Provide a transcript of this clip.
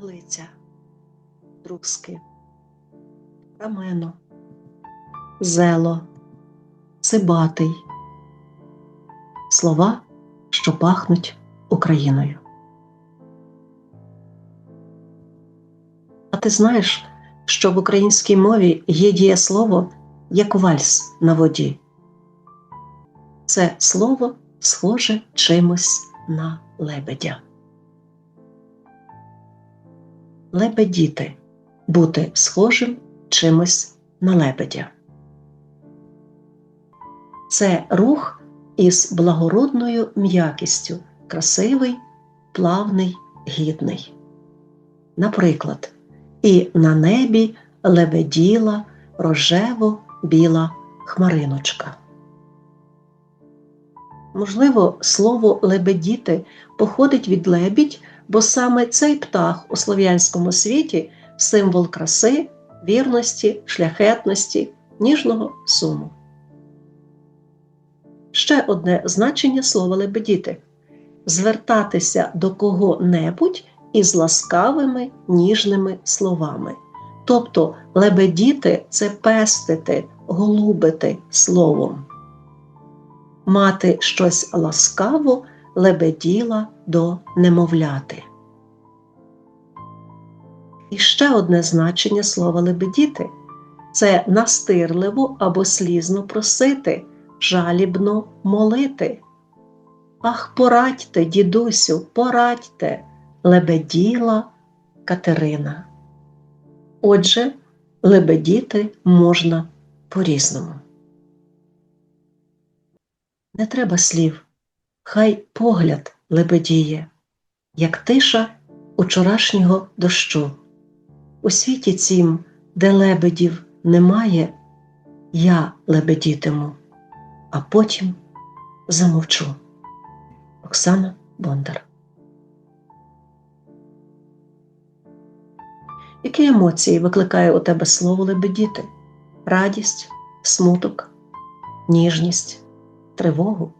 Глиця, друзки, рамено, зело, цибатий. Слова, що пахнуть Україною. А ти знаєш, що в українській мові є дієслово як вальс на воді? Це слово схоже чимось на лебедя. Лебедіти бути схожим чимось на лебедя. Це рух із благородною м'якістю, красивий, плавний, гідний. Наприклад, і на небі лебеділа рожево біла хмариночка. Можливо, слово лебедіти походить від лебідь, бо саме цей птах у слов'янському світі символ краси, вірності, шляхетності, ніжного суму. Ще одне значення слова лебедіти звертатися до кого-небудь із ласкавими ніжними словами. Тобто лебедіти це пестити, голубити словом. Мати щось ласкаво лебеділа до немовляти. І ще одне значення слова лебедіти це настирливо або слізно просити, жалібно молити. Ах, порадьте, дідусю, порадьте, лебеділа Катерина. Отже, лебедіти можна по-різному. Не треба слів, хай погляд лебедіє, як тиша учорашнього дощу. У світі цім, де лебедів немає, я лебедітиму, а потім замовчу. Оксана Бондар. Які емоції викликає у тебе слово лебедіти? Радість, смуток, ніжність, тривогу?